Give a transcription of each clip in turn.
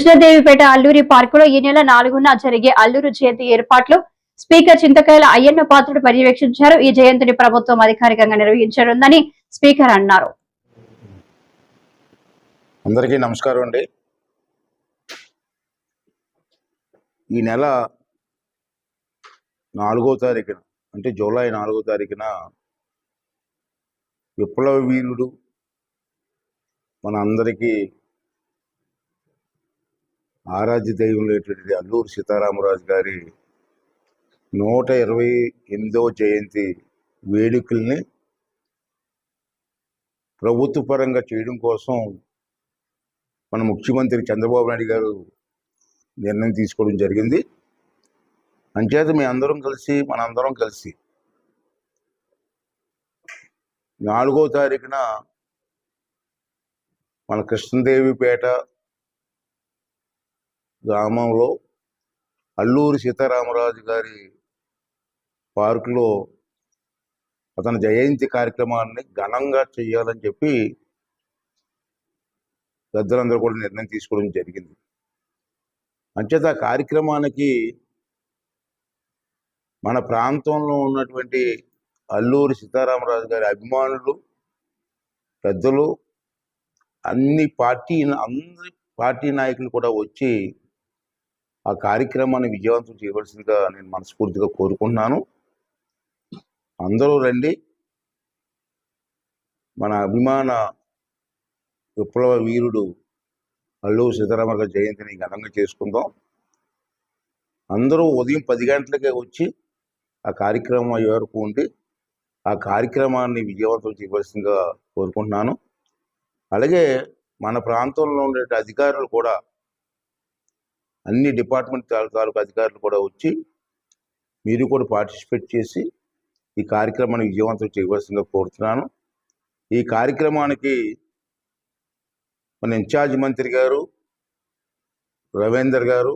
కృష్ణదేవిపేట అల్లూరి పార్కులో ఈ నెల నాలుగున జరిగే అల్లూరు జయంతి ఏర్పాట్లు స్పీకర్ చింతకాయల అయ్యన్న పాత్రుడు పర్యవేక్షించారు. ఈ జయంతిని ప్రభుత్వం అధికారికంగా నిర్వహించనుందని స్పీకర్ అన్నారు. అందరికీ నమస్కారం అండి. ఈ నెల నాలుగో తారీఖున అంటే జూలై నాలుగో తారీఖున విప్లవ వీరుడు మన అందరికీ ఆరాధ్య దైవం లేటువంటి అల్లూరు సీతారామరాజు గారి నూట ఇరవై ఎనిమిదవ జయంతి వేడుకల్ని ప్రభుత్వపరంగా చేయడం కోసం మన ముఖ్యమంత్రి చంద్రబాబు నాయుడు గారు నిర్ణయం తీసుకోవడం జరిగింది. అంచేత మీ అందరం కలిసి మనందరం కలిసి నాలుగో తారీఖున మన కృష్ణదేవిపేట గ్రామంలో అల్లూరి సీతారామరాజు గారి పార్కులో అతని జయంతి కార్యక్రమాన్ని ఘనంగా చేయాలని చెప్పి పెద్దలందరూ కూడా నిర్ణయం తీసుకోవడం జరిగింది. అంచేత కార్యక్రమానికి మన ప్రాంతంలో ఉన్నటువంటి అల్లూరి సీతారామరాజు గారి అభిమానులు పెద్దలు అన్ని పార్టీ అందరి పార్టీ నాయకులు కూడా వచ్చి ఆ కార్యక్రమాన్ని విజయవంతం చేయవలసిందిగా నేను మనస్ఫూర్తిగా కోరుకుంటున్నాను. అందరూ రండి. మన అభిమాన విప్లవ వీరుడు అల్లూరు సీతారామరాజు జయంతిని ఘనంగా చేసుకుందాం. అందరూ ఉదయం పది గంటలకే వచ్చి ఆ కార్యక్రమం అయ్యే వరకు ఉండి ఆ కార్యక్రమాన్ని విజయవంతం చేయవలసిందిగా కోరుకుంటున్నాను. అలాగే మన ప్రాంతంలో ఉండే అధికారులు కూడా అన్ని డిపార్ట్మెంట్ తాలూకు అధికారులు కూడా వచ్చి మీరు కూడా పార్టిసిపేట్ చేసి ఈ కార్యక్రమాన్ని విజయవంతం చేయవలసిందిగా కోరుతున్నాను. ఈ కార్యక్రమానికి మన ఇన్ఛార్జ్ మంత్రి గారు రవీందర్ గారు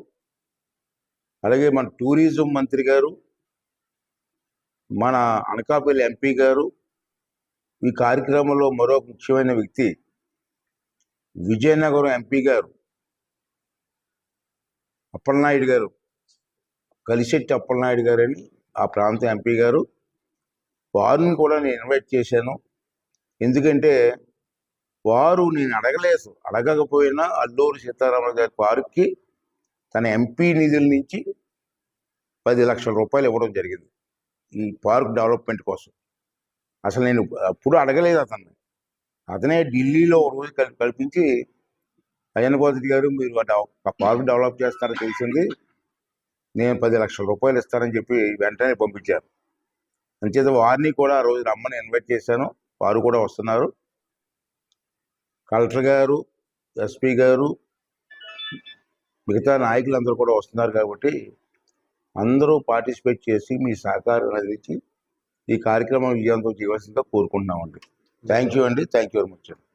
అలాగే మన టూరిజం మంత్రి గారు మన అనకాపల్లి ఎంపీ గారు ఈ కార్యక్రమంలో మరో ముఖ్యమైన వ్యక్తి విజయనగరం ఎంపీ గారు అప్పలనాయుడు గారు కలిశెట్టి అప్పలనాయుడు గారు అని ఆ ప్రాంత ఎంపీ గారు వారిని కూడా నేను ఇన్వైట్ చేశాను. ఎందుకంటే వారు నేను అడగలేదు. అడగకపోయినా అల్లూరు సీతారామరాజు గారి పార్క్కి తన ఎంపీ నిధుల నుంచి పది లక్షల రూపాయలు ఇవ్వడం జరిగింది ఈ పార్క్ డెవలప్మెంట్ కోసం. అసలు నేను అప్పుడు అడగలేదు అతన్ని. అతనే ఢిల్లీలో ఒక రోజు కల్పించి అయ్యన్న పాత్రి గారు మీరు ఆ పార్క్ డెవలప్ చేస్తారని తెలిసింది. నేను పది లక్షల రూపాయలు ఇస్తానని చెప్పి వెంటనే పంపించారు. అంచేత వారిని కూడా ఆ రోజు రమ్మని ఇన్వైట్ చేశాను. వారు కూడా వస్తున్నారు. కలెక్టర్ గారు ఎస్పీ గారు మిగతా నాయకులందరూ కూడా వస్తున్నారు కాబట్టి అందరూ పార్టిసిపేట్ చేసి మీ సహకారం అందించి ఈ కార్యక్రమం విజయంతో చేయవలసిందిగా కోరుకుంటున్నామండి. థ్యాంక్ యూ అండి. Thank you very much